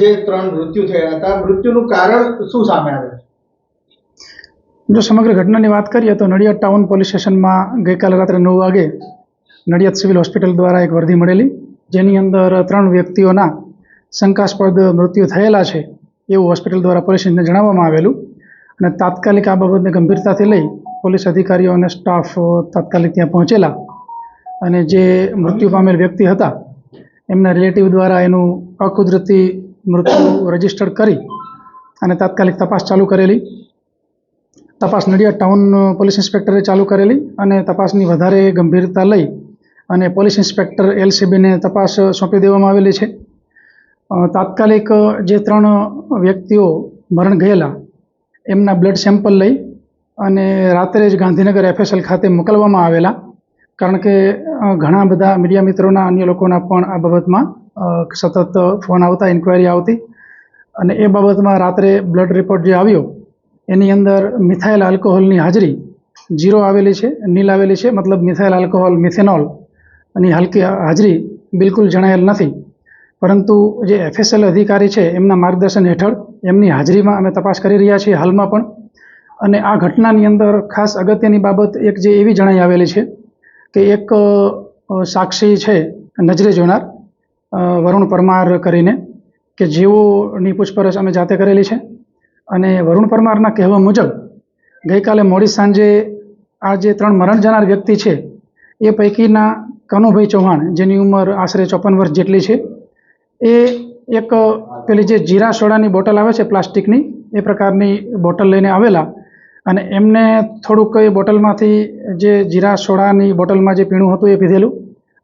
જે ત્રણ મૃત્યુ થયા હતા, મૃત્યુનું કારણ શું સામે આવે જો સમગ્ર ઘટનાની વાત કરીએ તો નડિયાદ ટાઉન પોલીસ સ્ટેશનમાં ગઈકાલે રાત્રે નવ વાગે નડિયાદ સિવિલ હોસ્પિટલ દ્વારા એક વર્દી મળેલી. જેની અંદર ત્રણ વ્યક્તિઓના શંકાસ્પદ મૃત્યુ થયેલા છે એવું હોસ્પિટલ દ્વારા પોલીસને જણાવવામાં આવેલું. અને તાત્કાલિક આ બાબતને ગંભીરતાથી લઈ પોલીસ અધિકારીઓ અને સ્ટાફ તાત્કાલિક ત્યાં પહોંચેલા. અને જે મૃત્યુ પામેલ વ્યક્તિ હતા, એમના રિલેટિવ દ્વારા એનું અકુદરતી મૃત્યુ રજીસ્ટર્ડ કરી અને તાત્કાલિક તપાસ ચાલુ કરેલી. તપાસ નડિયાદ ટાઉન પોલીસ ઇન્સ્પેક્ટરે ચાલુ કરેલી અને તપાસની વધારે ગંભીરતા લઈ અને પોલીસ ઇન્સ્પેક્ટર એલસીબીને તપાસ સોંપી દેવામાં આવેલી છે. તાત્કાલિક જે ત્રણ વ્યક્તિઓ મરણ ગયેલા, એમના બ્લડ સેમ્પલ લઈ અને રાત્રે જ ગાંધીનગર એફએસએલ ખાતે મોકલવામાં આવેલા. કારણ કે ઘણા બધા મીડિયા મિત્રોના, અન્ય લોકોના પણ આ બાબતમાં સતત ફોન આવતા ઇન્ક્વાયરી આવતી. અને એ બાબતમાં રાત્રે બ્લડ રિપોર્ટ જે આવ્યો, એની અંદર મિથાઇલ આલ્કોહોલની હાજરી જીરો આવેલી છે નીલ આવેલી છે. મતલબ મિથાઇલ આલ્કોહોલ મિથેનોલની હલકી હાજરી બિલકુલ જણાયેલ નથી. પરંતુ જે એફએસએલ અધિકારી છે, એમના માર્ગદર્શન હેઠળ એમની હાજરીમાં અમે તપાસ કરી રહ્યા છીએ હાલમાં પણ. અને આ ઘટનાની અંદર ખાસ અગત્યની બાબત એક જે એવી જણાઈ આવેલી છે કે એક સાક્ષી છે નજરે જોનાર. વરુણ પરમાર કરીને કે જેઓની પૂછપરછ અમે જાતે કરેલી છે. અને વરુણ પરમારના કહેવા મુજબ ગઈકાલે મોડી સાંજે આ જે ત્રણ મરણ જનાર વ્યક્તિ છે, એ પૈકીના કનુભાઈ ચૌહાણ, જેની ઉંમર આશરે ચોપન વર્ષ જેટલી છે, એ એક પેલી જે જીરા સોડાની બોટલ આવે છે પ્લાસ્ટિકની, એ પ્રકારની બોટલ લઈને આવેલા. અને એમને થોડુંક એ બોટલમાંથી જે જીરા સોડાની બોટલમાં જે પીણું હતું એ પીધેલું.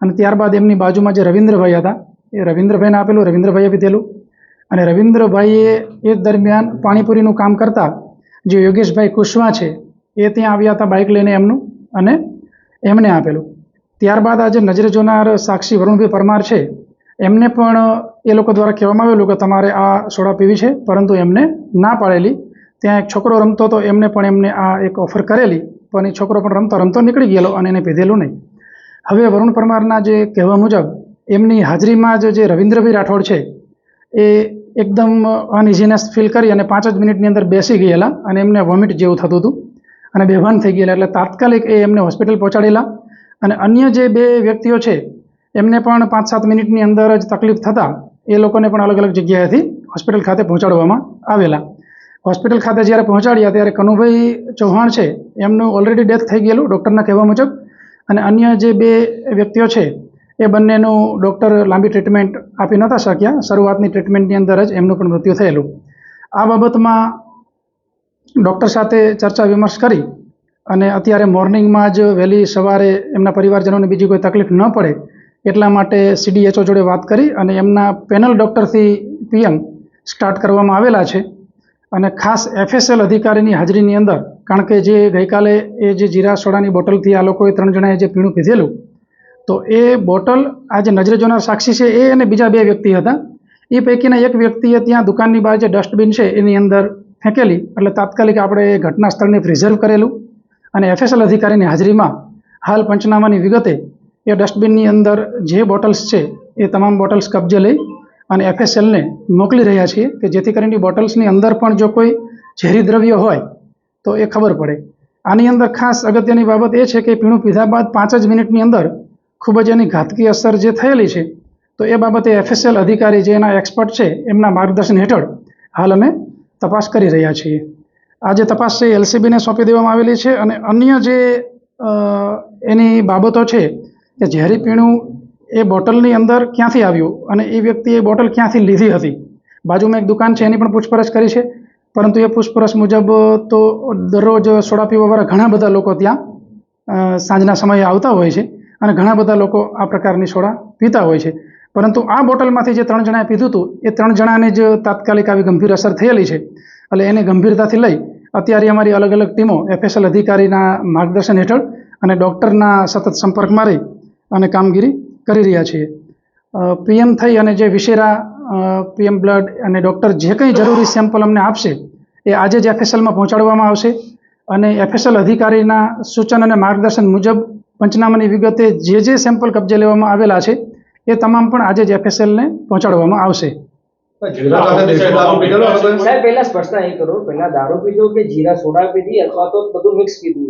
અને ત્યારબાદ એમની બાજુમાં જે રવિન્દ્રભાઈ હતા એ રવિન્દ્રભાઈને આપેલું, રવિન્દ્રભાઈએ પીધેલું. અને રવિન્દ્રભાઈએ એ દરમિયાન પાણીપુરીનું કામ કરતા જે યોગેશભાઈ કુશવા છે, એ ત્યાં આવ્યા હતા બાઇક લઈને એમનું અને એમને આપેલું. ત્યારબાદ આજે નજરે જોનાર સાક્ષી વરુણભાઈ પરમાર છે, એમને પણ એ લોકો દ્વારા કહેવામાં આવેલું કે તમારે આ સોડા પીવી છે, પરંતુ એમને ના પાડેલી. ત્યાં એક છોકરો રમતો હતો, એમને પણ એમને આ એક ઓફર કરેલી, પણ એ છોકરો પણ રમતો રમતો નીકળી ગયેલો અને એને પીધેલું નહીં. હવે વરુણ પરમારના જે કહેવા મુજબ એમની હાજરીમાં જ જે રવિન્દ્રભાઈ રાઠોડ છે, એ એકદમ અનઇઝીનેસ ફીલ કરી અને પાંચ જ મિનિટની અંદર બેસી ગયેલા અને એમને વોમિટ જેવું થતું હતું. અને બેભાન થઈ ગયેલા, એટલે તાત્કાલિક એ એમને હોસ્પિટલ પહોંચાડેલા. અને અન્ય જે બે વ્યક્તિઓ છે, એમને પણ પાંચ સાત મિનિટની અંદર જ તકલીફ થતાં એ લોકોને પણ અલગ અલગ જગ્યાએથી હોસ્પિટલ ખાતે પહોંચાડવામાં આવેલા. હોસ્પિટલ ખાતે જ્યારે પહોંચાડ્યા ત્યારે કનુભાઈ ચૌહાણ છે, એમનું ઓલરેડી ડેથ થઈ ગયેલું ડૉક્ટરના કહેવા મુજબ. અને અન્ય જે બે વ્યક્તિઓ છે એ બંનેનું ડૉક્ટર લાંબી ટ્રીટમેન્ટ આપી નહોતા શક્યા. શરૂઆતની ટ્રીટમેન્ટની અંદર જ એમનું પણ મૃત્યુ થયેલું. આ બાબતમાં ડૉક્ટર સાથે ચર્ચા વિમર્શ કરી અને અત્યારે મોર્નિંગમાં જ વહેલી સવારે એમના પરિવારજનોને બીજી કોઈ તકલીફ ન પડે એટલા માટે સીડીએચઓ જોડે વાત કરી અને એમના પેનલ ડૉક્ટરથી પીએમ સ્ટાર્ટ કરવામાં આવેલા છે. અને ખાસ એફએસએલ અધિકારીની હાજરીની અંદર, કારણ કે જે ગઈકાલે એ જે જીરા સોડાની બોટલથી આ લોકોએ ત્રણ જણાએ જે પીણું પીધેલું તો એ બોટલ આ જે નજરે જોનાર સાક્ષી છે, એ અને બીજા બે વ્યક્તિ હતા. એ પૈકીના એક વ્યક્તિએ ત્યાં દુકાનની બહાર જે ડસ્ટબિન છે, એની અંદર ફેંકેલી. એટલે તાત્કાલિક આપણે ઘટના સ્થળને પ્રિઝર્વ કરેલું અને એફએસએલ અધિકારીની હાજરીમાં હાલ પંચનામાની વિગતે એ ડસ્ટબિનની અંદર જે બોટલ્સ છે, એ તમામ બોટલ્સ કબજે લઈ અને એફએસએલને મોકલી રહ્યા છીએ કે જેથી કરીને બોટલ્સની અંદર પણ જો કોઈ ઝેરી દ્રવ્ય હોય, તો એ ખબર પડે. આની અંદર ખાસ અગત્યની બાબત એ છે કે પીણું પીધા બાદ પાંચ જ મિનિટની અંદર ખૂબ જ એની ઘાતકી અસર જે થયેલી છે, તો એ બાબતે એફએસએલ અધિકારી જે એના એક્સપર્ટ છે, એમના માર્ગદર્શન હેઠળ હાલ અમે તપાસ કરી રહ્યા છીએ. આ જે તપાસ છે એલસીબીને સોંપી દેવામાં આવેલી છે અને અન્ય જે એની બાબતો છે કે ઝેરી પીણું એ બોટલની અંદર ક્યાંથી આવ્યું અને એ વ્યક્તિએ બોટલ ક્યાંથી લીધી હતી? બાજુમાં એક દુકાન છે, એની પણ પૂછપરછ કરી છે. પરંતુ એ પૂછપરછ મુજબ તો દરરોજ સોડા પીવાવાળા ઘણા બધા લોકો ત્યાં સાંજના સમયે આવતા હોય છે. અને ઘણા બધા લોકો આ પ્રકારની સોડા પીતા હોય છે. પરંતુ આ બોટલમાંથી જે ત્રણ જણાએ પીધું હતું, એ ત્રણ જણાને જ તાત્કાલિક આવી ગંભીર અસર થયેલી છે. એટલે એને ગંભીરતાથી લઈ અત્યારે અમારી અલગ અલગ ટીમો એફએસએલ અધિકારીના માર્ગદર્શન હેઠળ અને ડૉક્ટરના સતત સંપર્કમાં રહી અને કામગીરી કરી રહ્યા છીએ. પીએમ થઈ અને જે વિશેરા પીએમ બ્લડ અને ડૉક્ટર જે કંઈ જરૂરી સેમ્પલ અમને આપશે, એ આજે જ એફએસએલમાં પહોંચાડવામાં આવશે. અને એફએસએલ અધિકારીના સૂચન અને માર્ગદર્શન મુજબ પંચનામાની વિગતે જે જે સેમ્પલ કબજે લેવામાં આવેલા છે એ તમામ પણ આજે જ એફએસએલને પહોંચાડવામાં આવશે. જીરા સાથે દેશી દારૂ પીધેલો હતો એમાં? સાહેબ પહેલા સ્પષ્ટતા એ કરો પહેલા દારૂ પીધો કે જીરા સોડા પીધી અથવા તો બધું મિક્સ પીધું?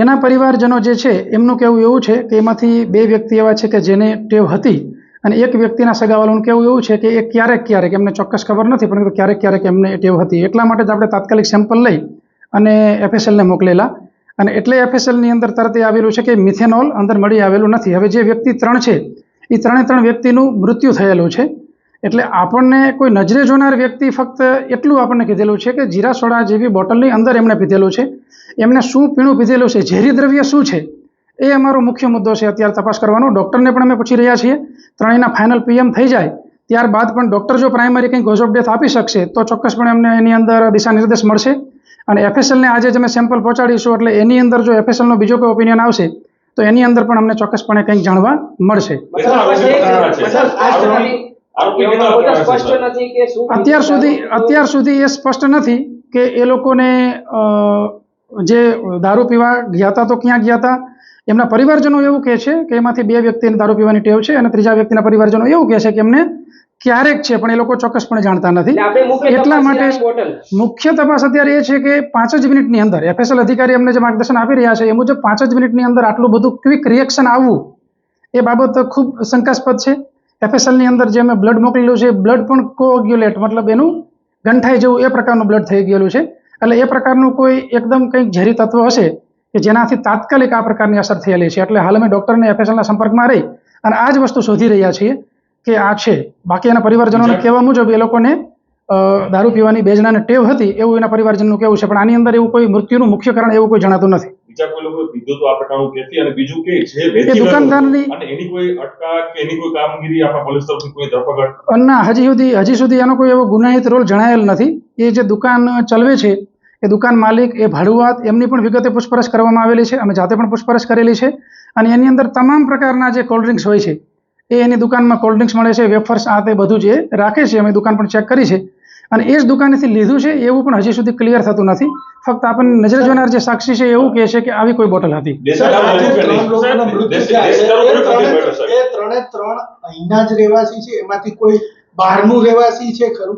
એના પરિવારજનો જે છે એમનું કહેવું એવું છે કે એમાંથી બે વ્યક્તિ એવા છે કે જેને ટેવ હતી અને એક વ્યક્તિના સગાવાલાનું કહેવું એવું છે કે એ ક્યારેક ક્યારેક એમને ચોક્કસ ખબર નથી પરંતુ ક્યારેક ક્યારેક એમને ટેવ હતી. એટલા માટે જ આપણે તાત્કાલિક સેમ્પલ લઈ અને એફએસએલને મોકલેલા. અને એટલે એફએસએલની અંદર તરત એ આવેલું છે કે મિથેનોલ અંદર મળી આવેલું નથી. હવે જે વ્યક્તિ ત્રણ છે એ ત્રણે ત્રણ વ્યક્તિનું મૃત્યુ થયેલું છે. એટલે આપણને કોઈ નજરે જોનાર વ્યક્તિ ફક્ત એટલું આપણને કીધેલું છે કે જીરા સોડા જેવી બોટલની અંદર એમણે પીધેલું છે. એમને શું પીણું પીધેલું છે, ઝેરી દ્રવ્ય શું છે, એ અમારો મુખ્ય મુદ્દો છે અત્યારે તપાસ કરવાનો. ડૉક્ટરને પણ અમે પૂછી રહ્યા છીએ. ત્રણેયના ફાઇનલ પીએમ થઈ જાય. ત્યારબાદ પણ ડૉક્ટર જો પ્રાઇમરી કંઈ ગોઝ ઓફ ડેથ આપી શકશે, તો ચોક્કસપણે અમને એની અંદર દિશા નિર્દેશ મળશે. અને એફએસએલને આજે જ અમે સેમ્પલ પહોંચાડીશું એટલે એની અંદર જો એફએસએલનો બીજો કોઈ ઓપિનિયન આવશે તો એની અંદર પણ અમને ચોક્કસપણે કંઈક જાણવા મળશે. અત્યાર સુધી અત્યાર સુધી એ સ્પષ્ટ નથી કે એ લોકોને અ, જે દારૂ પીવા ગયા હતા તો ક્યાં ગયા હતા? એમના પરિવારજનો એવું કહે છે કે એમાંથી બે વ્યક્તિને દારૂ પીવાની ટેવ છે અને ત્રીજા વ્યક્તિના પરિવારજનો એવું કહે છે કે એમને ક્યારેક છે પણ એ લોકો ચોક્કસપણે જાણતા નથી. એટલે માટે મુખ્ય તપાસ અત્યારે એ છે કે પાંચ જ મિનિટની અંદર એફએસએલ અધિકારી અમને જે માર્ગદર્શન આપી રહ્યા છે એ મુજબ પાંચ જ મિનિટની અંદર આટલું બધું ક્વિક રિએક્શન આવવું એ બાબત ખૂબ શંકાસ્પદ છે. એફએસએલની અંદર જે અમે બ્લડ મોકલેલું છે બ્લડ પણ કોગ્યુલેટ મતલબ એનું ગંઠાઈ જેવું એ પ્રકારનું બ્લડ થઈ ગયેલું છે. એટલે એ પ્રકારનું કોઈ એકદમ કંઈક ઝેરી તત્વ હશે કે જેનાથી તાત્કાલિક આ પ્રકારની અસર થયેલી છે. એટલે હાલ અમે ડૉક્ટરને એફએસએલના સંપર્કમાં રહી અને આ જ વસ્તુ શોધી રહ્યા છીએ. કે આ છે. બાકી એના પરિવારજનોને કહેવા મુજબ એ લોકોને દારૂ પીવાની બેજનાને ટેવ હતી એવું એના પરિવારજનનું કહેવું છે. પણ આની અંદર એવું કોઈ મૃત્યુનું મુખ્ય કારણ એવું કોઈ જણાતું નથી. બીજા કોઈ લોકોએ પીધું તો આ પ્રકારનું કહેતી અને બીજું કે જે એ વેચી દુકાનદારની- અને એની કોઈ અટકાયત કે એની કોઈ કામગીરી આપણા પોલીસ તરફથી કોઈ ધરપકડ? ના હજી સુધી હજી સુધી એનો કોઈ એવો ગુનાહિત રોલ જણાયેલ નથી. એ જે દુકાન ચલાવે છે એ દુકાન માલિક એ ભાડુઆત એમની પણ વિગતે પૂછપરછ કરવામાં આવેલી છે. અમે જાતે પણ પૂછપરછ કરેલી છે. અને એની અંદર તમામ પ્રકારના જે કોલ્ડ ડ્રિંક્સ હોય છે એ એની દુકાનમાં કોલ્ડ ડ્રિંક્સ મળે છે વેફર્સ આ તે બધું જે રાખે છે અમે દુકાન પણ ચેક કરી છે. અને એ જ દુકાનેથી લીધું છે એવું પણ હજી સુધી ક્લિયર થતું નથી. ફક્ત આપણને નજરે જોનાર જે સાક્ષી છે એવું કહે છે કે આવી કોઈ બોટલ હતી. ત્રણે ત્રણ અહીંના જ રહેવાસી છે એમાંથી કોઈ બહારનું રહેવાસી છે ખરું?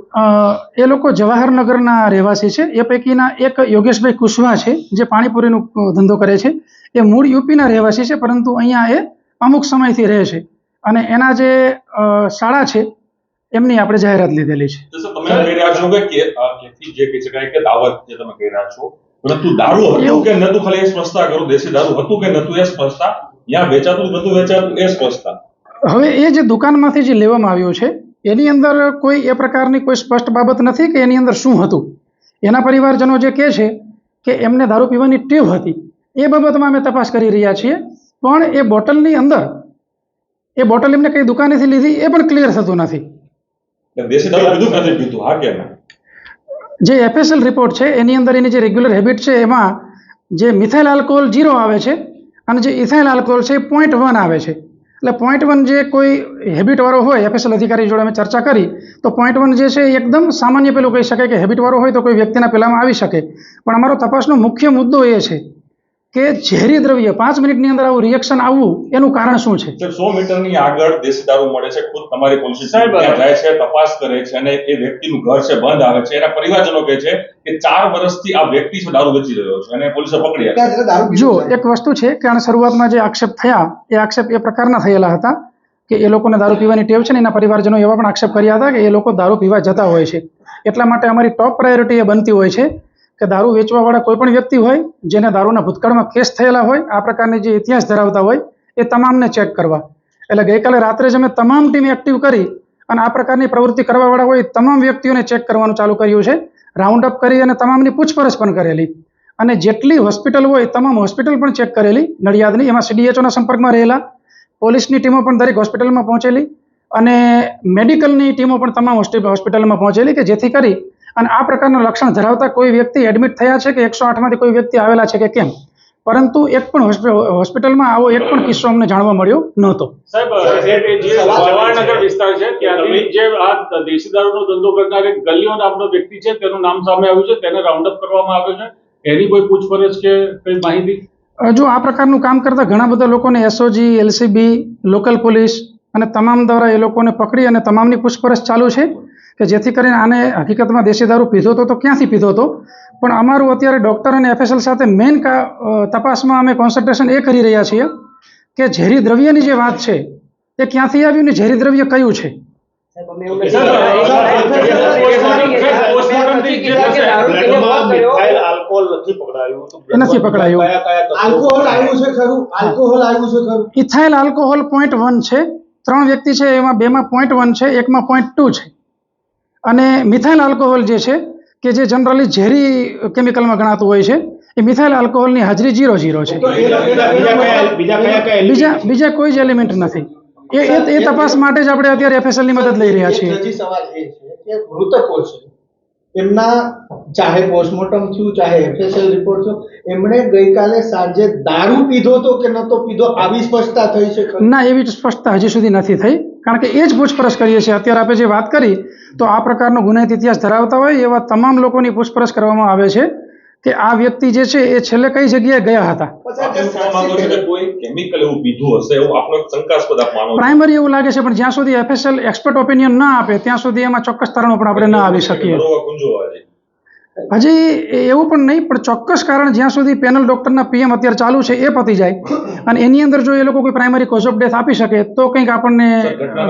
એ લોકો જવાહરનગરના રહેવાસી છે. એ પૈકીના એક યોગેશભાઈ કુશવા છે જે પાણીપુરીનો ધંધો કરે છે. એ મૂળ યુપીના રહેવાસી છે પરંતુ અહીંયા એ અમુક સમયથી રહે છે. અને એના જે શાળા છે એમની આપણે જાહેરાત લીધેલી છે. તમે કહી રહ્યા છો કે કે- અ, કેથી જે કહી શકાય કે દાવત જે તમે કહી રહ્યા છો પરંતુ દારૂ હતું કે નતું ખાલી એ સ્પષ્ટતા કરો દેશી દારૂ હતું કે નતું એ સ્પષ્ટતા ત્યાં વેચાતું નતું વેચાતું એ સ્પષ્ટતા હવે એ જે દુકાનમાંથી જે લેવામાં આવ્યું છે એની અંદર કોઈ એ પ્રકારની કોઈ સ્પષ્ટ બાબત નથી કે એની અંદર શું હતું. એના પરિવારજનો જે કહે છે કે એમને દારૂ પીવાની ટેવ હતી. એ બાબતમાં અમે તપાસ કરી રહ્યા છીએ. પણ એ બોટલની અંદર એ બોટલ એમને કઈ દુકાનેથી લીધી? એ પણ ક્લિયર થતું નથી. જે એફએસએલ રિપોર્ટ છે એની અંદર એની જે રેગ્યુલર હેબિટ છે એમાં જે મિથાઇલ આલ્કોહોલ ઝીરો આવે છે અને જે ઇથાઇલ આલ્કોહોલ છે એ પોઈન્ટ વન આવે છે. એટલે પોઈન્ટ વન જે કોઈ હેબિટવાળો હોય એફએસએલ અધિકારી જોડે અમે ચર્ચા કરી તો પોઈન્ટ વન જે છે એ એકદમ સામાન્ય પેલું કહી શકાય કે હેબિટવાળો હોય તો કોઈ વ્યક્તિના પહેલામાં આવી શકે. પણ અમારો તપાસનો મુખ્ય મુદ્દો એ છે કે ઝેરી દ્રવ્ય પાંચ મિનિટની અંદર આવું રિએક્શન આવવું એનું કારણ શું છે? સો મીટરની આગળ દેશી દારૂ મળે છે ખુદ તમારી પોલીસ જાય છે તપાસ કરે છે અને એ વ્યક્તિનું ઘર છે બંધ આવે છે. એના પરિવારજનો કહે છે કે ચાર વર્ષથી આ વ્યક્તિ છે દારૂ વેચી રહ્યો છે અને પોલીસે પકડી જો એક વસ્તુ છે કે આને શરૂઆતમાં જે આક્ષેપ થયા એ આક્ષેપ એ પ્રકારના થયેલા હતા કે એ લોકોને દારૂ પીવાની ટેવ છે ને એના પરિવારજનો એવા પણ આક્ષેપ કર્યા હતા કે એ લોકો દારૂ પીવા જતા હોય છે. એટલા માટે અમારી ટોપ પ્રાયોરિટી એ બનતી હોય છે કે દારૂ વેચવાવાળા કોઈ પણ વ્યક્તિ હોય, જેને દારૂના ભૂતકાળમાં કેસ થયેલા હોય, આ પ્રકારની જે ઇતિહાસ ધરાવતા હોય, એ તમામને ચેક કરવા. એટલે ગઈકાલે રાત્રે જ અમે તમામ ટીમ એક્ટિવ કરી અને આ પ્રકારની પ્રવૃત્તિ કરવાવાળા હોય તમામ વ્યક્તિઓને ચેક કરવાનું ચાલુ કર્યું છે. રાઉન્ડ અપ કરી અને તમામની પૂછપરછ પણ કરેલી. અને જેટલી હોસ્પિટલ હોય તમામ હોસ્પિટલ પણ ચેક કરેલી. નડિયાદની, એમાં સીડીએચઓના સંપર્કમાં રહેલા. પોલીસની ટીમો પણ દરેક હોસ્પિટલમાં પહોંચેલી. અને મેડિકલની ટીમો પણ તમામ હોસ્પિટલમાં પહોંચેલી કે જેથી કરી અને આ પ્રકારના લક્ષણ ધરાવતા કોઈ વ્યક્તિ એડમિટ થયા છે કે એકસો આઠમાંથી કોઈ વ્યક્તિ આવેલા છે કે કેમ? પરંતુ એક પણ હોસ્પિટલમાં આવો એક પણ કિસ્સો અમને જાણવા મળ્યો નહોતો. સાહેબ જવાહરનગર વિસ્તાર છે ત્યાંથી જે આ દેશી દારૂનો ધંધો કરનાર એક ગલિયો નામનો વ્યક્તિ છે તેનું નામ સામે આવ્યું છે તેને રાઉન્ડ અપ કરવામાં આવ્યો છે. એની કોઈ પૂછપરછ કે કઈ માહિતી? જો આ પ્રકારનું કામ કરતા ઘણા બધા લોકોને એસઓજી એલસીબી લોકલ પોલીસ અને તમામ દ્વારા એ લોકોને પકડી અને તમામની પૂછપરછ ચાલુ છે? કે જેથી કરીને આને હકીકતમાં દેશી દારૂ પીધો હતો તો ક્યાંથી પીધો હતો પણ અમારું અત્યારે ડૉક્ટર અને એફએસએલ સાથે મેઇન તપાસમાં અમે કોન્સન્ટ્રેશન એ કરી રહ્યા છીએ કે ઝેરી દ્રવ્યની જે વાત છે એ ક્યાંથી આવ્યું ને ઝેરી દ્રવ્ય કયું છે? નથી પકડાયું. એ નથી પકડાયું. કયા કયા આલ્કોહોલ આવ્યું છે ખરું. આલ્કોહોલ આવ્યું છે ખરું. ઇથાઇલ આલ્કોહોલ પોઈન્ટ વન છે. ત્રણ વ્યક્તિ છે એમાં બેમાં પોઈન્ટ વન છે એકમાં પોઈન્ટ ટુ છે. અને મિથાઇલ આલ્કોહોલ જે છે કે જે જનરલી ઝેરી કેમિકલમાં ગણાતું હોય છે એ મિથાઇલ આલ્કોહોલની હાજરી જીરો જીરો છે. બીજા બીજા કોઈ જ એલિમેન્ટ નથી. એ એ એ તપાસ માટે જ આપણે અત્યારે એફએસએલની મદદ લઈ રહ્યા છીએ. હજી સવાલ એ છે કે મૃતકો છે એમના ચાહે પોસ્ટમોર્ટમ થયું ચાહે એફએસએલ રિપોર્ટ થયો એમણે ગઈકાલે સાંજે દારૂ પીધો તો કે નતો પીધો આવી સ્પષ્ટતા થઈ છે ના એવી સ્પષ્ટતા હજી સુધી નથી થઈ. કારણ કે એ જ પૂછપરછ કરીએ છીએ. અત્યારે આપણે જે વાત કરી તો આ પ્રકારનો ગુનાહિત ઇતિહાસ ધરાવતા હોય એવા તમામ લોકોની પૂછપરછ કરવામાં આવે છે કે આ વ્યક્તિ જે છે એ છેલ્લે કઈ જગ્યાએ ગયા હતા. પ્રાઇમરી એવું લાગે છે પણ જ્યાં સુધી એફએસએલ એક્સપર્ટ ઓપિનિયન ના આપે ત્યાં સુધી એમાં ચોક્કસ તારણો પણ આપણે ના આવી શકીએ. હજી એવું પણ નહીં પણ ચોક્કસ કારણ જ્યાં સુધી પેનલ ડોક્ટરના પીએમ અત્યારે ચાલુ છે એ પતી જાય. અને એની અંદર જો એ લોકો કોઈ પ્રાઇમરી કોઝ ઓફ ડેથ આપી શકે તો કંઈક આપણને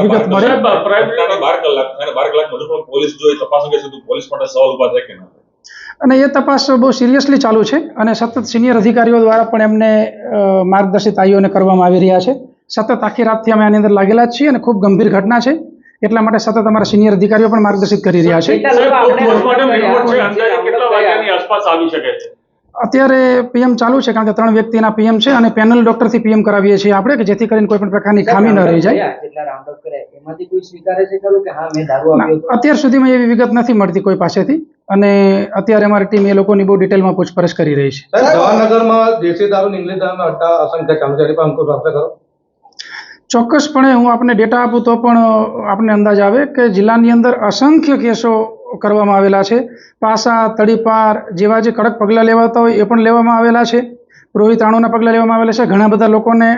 વિગત મળે. અને એ તપાસ તો પોલીસ માટે સવાલ ઊભા થાય કે ના થાય? અને એ તપાસ બહુ સિરિયસલી ચાલુ છે અને સતત સિનિયર અધિકારીઓ દ્વારા પણ એમને માર્ગદર્શિત આઈઓને કરવામાં આવી રહ્યા છે. સતત આખી રાતથી અમે આની અંદર લાગેલા જ છીએ અને ખૂબ ગંભીર ઘટના છે. એટલા માટે સતત અમારા સિનિયર અધિકારીઓ પણ માર્ગદર્શિત કરી રહ્યા છે. અત્યારે પીએમ ચાલુ છે કારણ કે ત્રણ વ્યક્તિના પીએમ છે અને પેનલ ડોક્ટરથી પીએમ કરાવીએ છીએ આપણે કે જેથી કરીને કોઈ પણ પ્રકારની ખામી ન રહી જાય. અત્યાર સુધીમાં એવી વિગત નથી મળતી કોઈ પાસેથી અને અત્યારે અમારી ટીમ એ લોકોની બહુ ડિટેલમાં પૂછપરછ કરી રહી છે. સાહેબ જવાહરનગરમાં દેશી દારૂ ઇંગ્લિશ દારૂના અસંખ્ય ચાલુ છે એની પર અંકુશ આપે કરો. ચોક્કસપણે હું આપને ડેટા આપું તો પણ આપને અંદાજ આવે કે જિલ્લાની અંદર અસંખ્ય કેસો કરવામાં આવેલા છે. પાસા, તડીપાર જેવા જે કડક પગલાં લેવાતા હોય એ પણ લેવામાં આવેલા છે. રોહિત રાણુના પગલાં લેવામાં આવેલા છે. ઘણા બધા લોકોને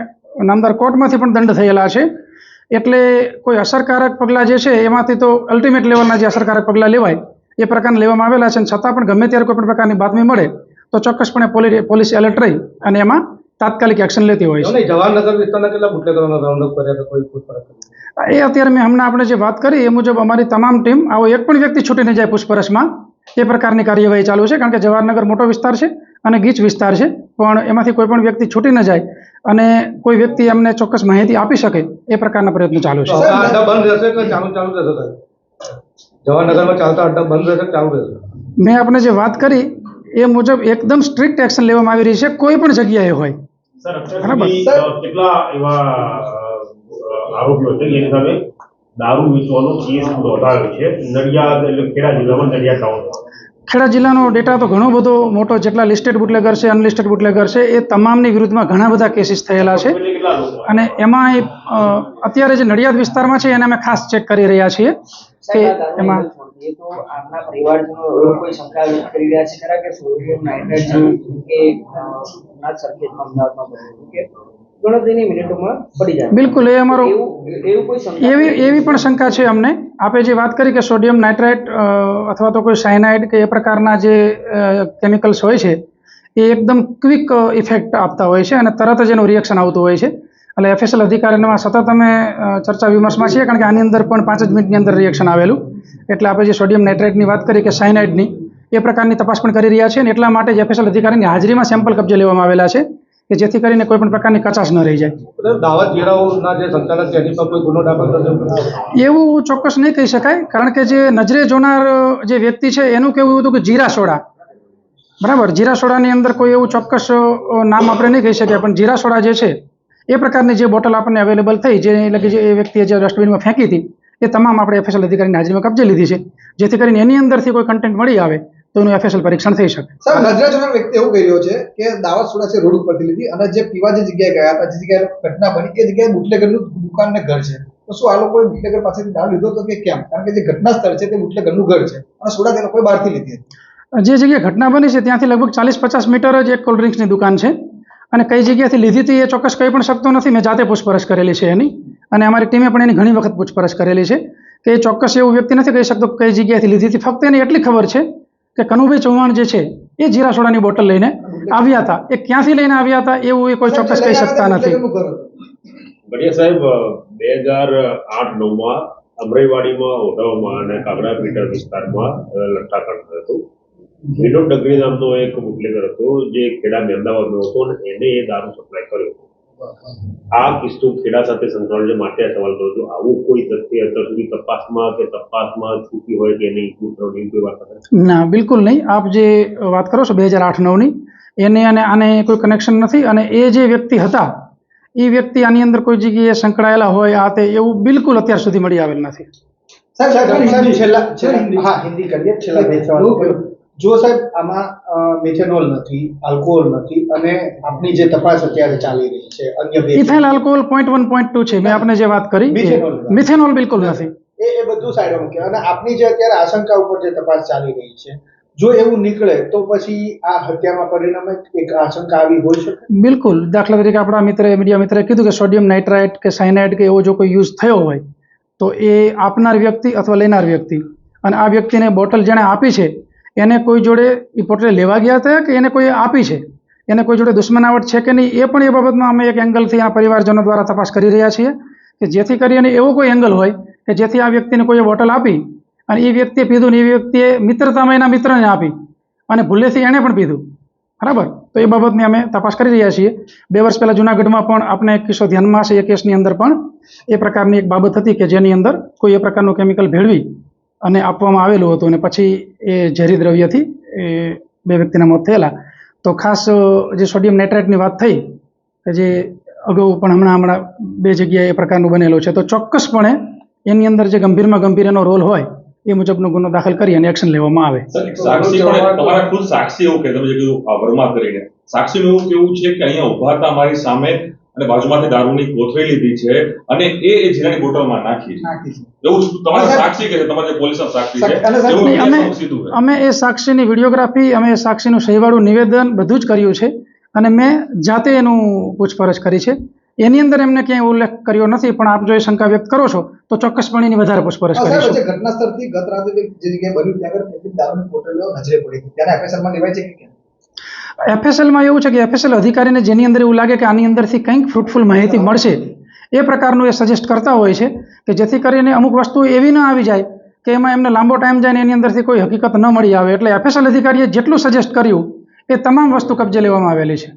નામદાર કોર્ટમાંથી પણ દંડ થયેલા છે. એટલે કોઈ અસરકારક પગલાં જે છે એમાંથી તો અલ્ટિમેટ લેવલના જે અસરકારક પગલાં લેવાય એ પ્રકારના લેવામાં આવેલા છે અને છતાં પણ ગમે ત્યારે કોઈ પણ પ્રકારની બાતમી મળે તો ચોક્કસપણે પોલી, પોલીસ એલર્ટ રહી અને એમાં તાત્કાલિક એક્શન લેતી હોય છે. જવાહરનગર વિસ્તારના કેટલા બુટલેગરોનો રાઉન્ડઅપ કર્યા કોઈ પૂછપરછ એ અત્યારે મેં હમણાં આપણે જે વાત કરી એ મુજબ અમારી તમામ ટીમ આવો એક પણ વ્યક્તિ છૂટી ન જાય પૂછપરછમાં. એ પ્રકારની કાર્યવાહી ચાલુ છે કારણ કે જવાહરનગર મોટો વિસ્તાર છે અને ગીચ વિસ્તાર છે પણ એમાંથી કોઈ પણ વ્યક્તિ છૂટી ન જાય અને કોઈ વ્યક્તિ એમને ચોક્કસ માહિતી આપી શકે એ પ્રકારના પ્રયત્નો ચાલુ છે. મેં આપણે જે વાત કરી એ મુજબ એકદમ સ્ટ્રિક્ટ એક્શન લેવામાં આવી રહી છે કોઈ પણ જગ્યાએ હોય. સર અત્યાર બરાબર. સુધી સર. અ, કેટલા એવા આરોપીઓ છે? જેની સામે દારૂ વેચવાનો કેસ નોંધાયો છે. નડિયાદ એટલે ખેડા જિલ્લામાં નડિયાદ ટાઉનમાં ખેડા જિલ્લાનો ડેટા તો ઘણો બધો મોટો જેટલા લિસ્ટેડ બુટલેગર છે અનલિસ્ટેડ બુટલેગર છે એ તમામની વિરુદ્ધમાં ઘણા બધા કેસીસ થયેલા છે. અને એમાં એ, અત્યારે જે નડિયાદ વિસ્તારમાં છે એને અમે ખાસ ચેક કરી રહ્યા છીએ કે એમાં લેવલ તો આમના પરિવારજનો કોઈ શંકા વ્યક્ત કરી રહ્યા છે ખરા કે સોડિયમ નાઇટ્રેટ કે ના સર્કિટમાં અમદાવાદમાં કે ગણતરીની મિનિટોમાં પડી જાય. બિલકુલ એ અમારો એવી એવી પણ શંકા છે અમને. આપે જે વાત કરી કે સોડિયમ નાઇટ્રાઇટ અથવા તો કોઈ સાયનાઇડ કે એ પ્રકારના જે કેમિકલ્સ હોય છે એ એકદમ ક્વિક ઇફેક્ટ આપતા હોય છે અને તરત જ એનું રિએક્શન આવતું હોય છે. એટલે એફએસએલ અધિકારીમાં સતત અમે ચર્ચા વિમર્શમાં છીએ કારણ કે આની અંદર પણ પાંચ જ મિનિટની અંદર રિએક્શન આવેલું. એટલે આપણે જે સોડિયમ નાઇટ્રેટની વાત કરી કે સાયનાઇડની એ પ્રકારની તપાસ પણ કરી રહ્યા છે અને એટલા માટે જ એફએસએલ અધિકારીની હાજરીમાં સેમ્પલ કબજે લેવામાં આવેલા છે કે જેથી કરીને કોઈ પણ પ્રકારની કચાશ ન રહી જાય. દાવત જીરાઓના જે સંચાલક છે એની પર કોઈ ગુનો દાખલ થશે? એવું ચોક્કસ નહીં કહી શકાય કારણ કે જે નજરે જોનાર જે વ્યક્તિ છે એનું કેવું હતું કે જીરા સોડા. બરાબર? જીરા સોડાની અંદર કોઈ એવું ચોક્કસ નામ આપણે નહીં કહી શકીએ પણ જીરા સોડા જે છે એ પ્રકારની જે બોટલ આપણને અવેલેબલ થઈ જે એટલે કે જે એ વ્યક્તિએ જે ડસ્ટબિનમાં ફેંકી હતી એ તમામ આપણે એફએસએલ અધિકારીની હાજરીમાં કબજે લીધી છે. જેથી કરીને એની અંદરથી કોઈ કન્ટેન્ટ મળી આવે તો એનું એફએસએલ પરીક્ષણ થઈ શકે. સર નજરે વ્યક્તિ એવું કહી રહ્યો છે કે દાવત છે રોડ ઉપરથી લીધી અને જે પીવા જે જગ્યાએ ગયા હતા જે જગ્યાએ ઘટના બની એ જગ્યાએ બુટલેગરનું દુકાન ને ઘર છે. તો શું આ લોકોએ બુટલેગર પાસેથી દારૂ લીધો હતો કે કેમ? કારણ કે જે ઘટના સ્થળ છે તે બુટલેગરનું ઘર છે અને સોડા તે લોકોએ બહારથી લીધી હતી. જે જગ્યાએ ઘટના બની છે ત્યાંથી લગભગ ચાલીસ પચાસ મીટર જ એક કોલ્ડ ડ્રિંક્સની દુકાન છે. અને કઈ જગ્યાએથી લીધી હતી એ ચોક્કસ કહી પણ શકતો નથી. મેં જાતે પૂછપરછ કરેલી છે એની. અને અમારી ટીમે પણ એની ઘણી વખત પૂછપરછ કરેલી છે કે એ ચોક્કસ એવું વ્યક્તિ નથી કહી શકતો કઈ જગ્યાએથી લીધી હતી. ફક્ત એને એટલી ખબર છે કે કનુભાઈ ચૌહાણ જે છે એ જીરા સોડાની બોટલ લઈને આવ્યા હતા. એ ક્યાંથી લઈને આવ્યા હતા એવું એ કોઈ ચોક્કસ કહી શકતા નથી. ગઢિયા સાહેબ બે હજાર આઠ નવમાં અમરેવાડીમાં ઓઢવમાં અને કાગડા પીટર વિસ્તારમાં અ, લઠ્ઠાકાંડ હતું. વિનોદ ડગરી નામનો એક બુટલેગર હતો જે ખેડા અમદાવાદનો હતો અને એને એ દારૂ સપ્લાય કર્યો. આ કિસ્સો ખેડા સાથે સંકળાયેલો માટે આ સવાલ કરું છું આવું કોઈ તથ્ય અત્યાર સુધી તપાસમાં કે તપાસમાં છૂટી હોય કે નહીં છૂટવાની કોઈ વાત ના બિલકુલ નહીં. આપ જે વાત કરો છો બે હજાર આઠ નવની એને અને આને કોઈ કનેક્શન નથી અને એ જે વ્યક્તિ હતા એ વ્યક્તિ આની અંદર કોઈ જગ્યાએ સંકળાયેલા હોય આ તે એવું બિલકુલ અત્યાર સુધી મળી આવેલ નથી. સાહેબ સાહેબ છેલ્લા હા હિન્દી કરીએ છેલ્લા બે સવાલ. જો સાહેબ આમાં મિથેનોલ નથી આલ્કોહોલ નથી અને આપની જે તપાસ અત્યારે ચાલી રહી છે અન્ય ethyl alcohol point one point two છે. મેં આપને જે વાત કરી મિથેનોલ. બિલકુલ નથી. એ એ બધું સાઈડમાં મૂક્યું. અને આપની જે અત્યારે આશંકા ઉપર જે તપાસ ચાલી રહી છે જો એવું નીકળે તો પછી આ હત્યામાં પરિણામે એક આશંકા આવી હોય શકે? બિલકુલ. દાખલા તરીકે આપણા મિત્રે મીડિયા મિત્રે કીધું કે સોડિયમ નાઇટ્રાઇટ કે સાયનાઇડ કે એવો જો કોઈ યુઝ થયો હોય તો એ આપનાર વ્યક્તિ અથવા લેનાર વ્યક્તિ. અને આ વ્યક્તિને બોટલ જેણે આપી છે એને કોઈ જોડે એ બોટલ લેવા ગયા હતા કે એને કોઈ આપી છે? એને કોઈ જોડે દુશ્મનાવટ છે કે નહીં? એ પણ એ બાબતમાં અમે એક એંગલથી આ પરિવારજનો દ્વારા તપાસ કરી રહ્યા છીએ કે જેથી કરીને એવો કોઈ એંગલ હોય કે જેથી આ વ્યક્તિને કોઈએ બોટલ આપી અને એ વ્યક્તિએ પીધું ને એ વ્યક્તિએ મિત્રતામાં એના મિત્રને આપી અને ભૂલેથી એણે પણ પીધું. બરાબર? તો એ બાબતની અમે તપાસ કરી રહ્યા છીએ. બે વર્ષ પહેલાં જૂનાગઢમાં પણ આપણે એક કિસ્સો ધ્યાનમાં છે એ કેસની અંદર પણ એ પ્રકારની એક બાબત હતી કે જેની અંદર કોઈ એ પ્રકારનું કેમિકલ ભેળવી અને આપવામાં આવેલું હતું અને પછી એ ઝેરી દ્રવ્યથી એ બે વ્યક્તિના મોત થયેલા. તો ખાસ જે સોડિયમ નાઇટ્રેટની વાત થઈ કે જે અગાઉ પણ હમણાં હમણાં બે જગ્યાએ એ પ્રકારનું બનેલું છે તો ચોક્કસપણે એની અંદર જે ગંભીરમાં ગંભીર એનો રોલ હોય એ મુજબનો ગુનો દાખલ કરી અને એક્શન લેવામાં આવે. સાક્ષી પણ તમારા ખુદ સાક્ષી એવું કે તમે જે કીધું વર્મા કરીને. સાક્ષીનું એવું કેવું છે કે અહીંયા ઊભા હતા મારી સામે અને બાજુમાંથી દારૂની કોથળી લીધી છે અને એ એ જીરાની બોટલમાં નાખી છે. એવું તમારા સાક્ષી કહે છે તમારા જે પોલીસના સાક્ષી છે અમે- એ સાક્ષીની વિડીયોગ્રાફી અમે એ સાક્ષીનું સહીવાળું નિવેદન બધું જ કર્યું છે અને મેં જાતે એનું પૂછપરછ કરી છે. એની અંદર એમને ક્યાંય ઉલ્લેખ કર્યો નથી પણ આપ જો એ શંકા વ્યક્ત કરો છો તો ચોક્કસપણે એની વધારે પૂછપરછ કરીશું. ઘટના સ્થળથી ગત રાત્રે જે જગ્યાએ બન્યું ત્યાં આગળ દારૂની બોટલો નજરે પડી ત્યારે FSL લેવાય છે કે એફએસએલમાં એવું છે કે એફએસએલ અધિકારીને જેની અંદર એવું લાગે કે આની અંદરથી કંઈક ફ્રૂટફુલ માહિતી મળશે, એ પ્રકારનું એ સજેસ્ટ કરતા હોય છે કે જેથી કરીને અમુક વસ્તુ એવી ન આવી જાય કે એમાં એમને લાંબો ટાઈમ જાય ને એની અંદરથી કોઈ હકીકત ન મળી આવે. એટલે એફએસએલ અધિકારીએ જેટલું સજેસ્ટ કર્યું, એ તમામ વસ્તુ કબજે લેવામાં આવેલી છે.